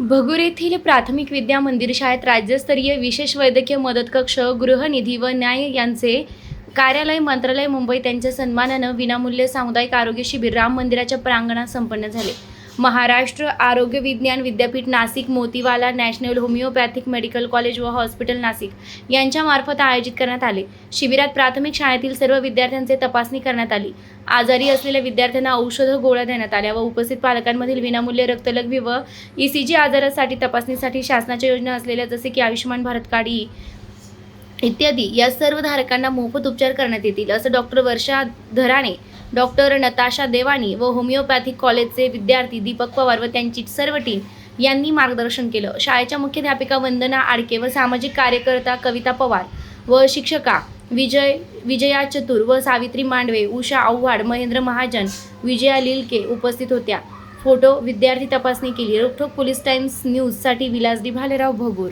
भगूर येथील प्राथमिक विद्या मंदिर शाळेत राज्यस्तरीय विशेष वैद्यकीय मदत कक्ष गृहनिधी व न्याय यांचे कार्यालय मंत्रालय मुंबई त्यांच्या सन्मानानं विनामूल्य सामुदायिक आरोग्य शिबिर राम मंदिराच्या प्रांगणात संपन्न झाले. महाराष्ट्र आरोग्य विज्ञान विद्यापीठ Nashik Motiwala national homoeopathic medical college व हॉस्पिटल नाशिक यांच्यामार्फत आयोजित करण्यात आले. शिबिरात प्राथमिक शाळेतील सर्व विद्यार्थ्यांचे तपासणी करण्यात आली. आजारी असलेल्या विद्यार्थ्यांना औषध गोळ्या देण्यात आल्या व उपस्थित पालकांमधील विनामूल्य रक्तलघवी व ई सी जी आजारासाठी तपासणीसाठी शासनाच्या योजना असलेल्या जसे की आयुष्यमान भारत काढी इत्यादी या सर्व धारकांना मोफत उपचार करण्यात येतील असं डॉक्टर वर्षा धराणे डॉक्टर नताशा देवानी व होमिओपॅथिक कॉलेजचे विद्यार्थी दीपक पवार व त्यांची सर्व टीम यांनी मार्गदर्शन केलं. शाळेच्या मुख्याध्यापिका वंदना आडके व सामाजिक कार्यकर्ता कविता पवार व शिक्षका विजय विजया चतुर व सावित्री मांडवे उषा आव्हाड महेंद्र महाजन विजया लिलके उपस्थित होत्या. फोटो विद्यार्थी तपासणी केली. रोखोक पोलीस टाइम्स न्यूजसाठी विलासडी भालेराव भगूर.